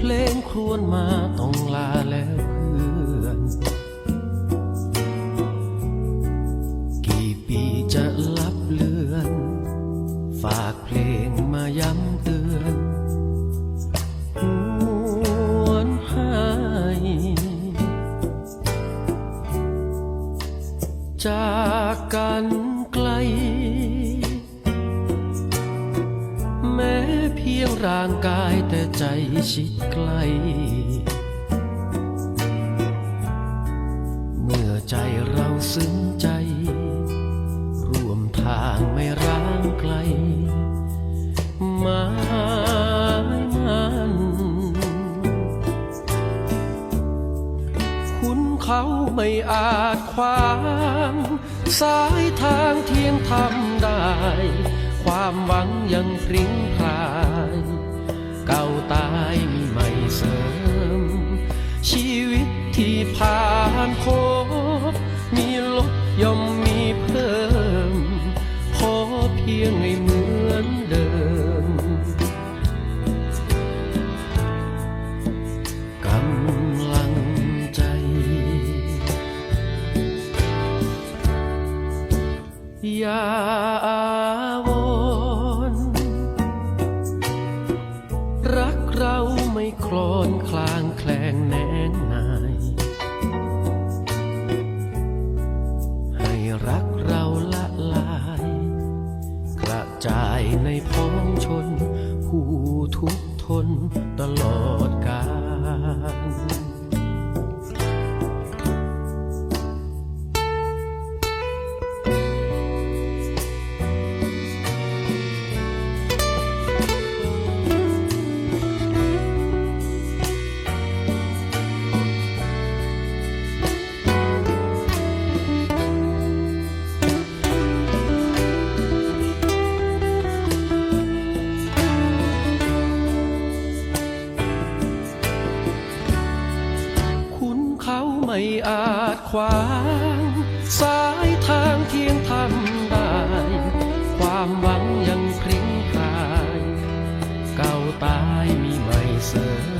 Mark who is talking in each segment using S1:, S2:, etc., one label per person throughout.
S1: พลงครวนมาต้องลาแล้วเพื่อน กี่ปีจะลับเลือน ฝากเพลงมาย้ำเตือนหวนให้จากกันไกล ยงร่างกายแต่ใจชิดใกล้ เมื่อใจเราซึ้งใจ ร่วมทางไม่ร้างไกลหมายมันคุณเขาไม่อาจขวางสายทางเทียงทำได้ ความหวังยังพริ้งพราย เก่าตายมีใหม่เสริม ชีวิตที่ผ่านพบมีลบย่อมมีเพิ่มขอเพียงให้เหมือนเดิม กำลังใจอย่า รักเราไม่คลอนคลางแคลงแน ขวาง สายทางเพียงทำได้ ความหวังยังพริ้งพาย เก่าตายมีใหม่เสริม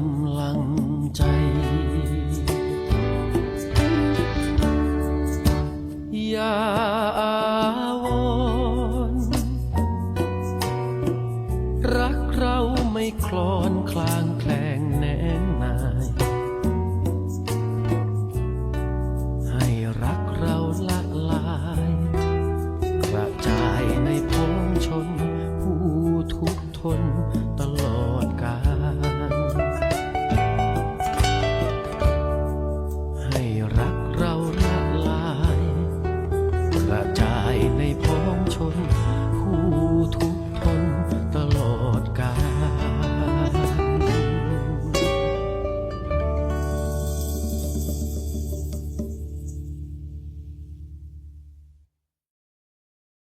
S1: ำลังใจ อย่าอาวรรักเราไม่คลอนคลาง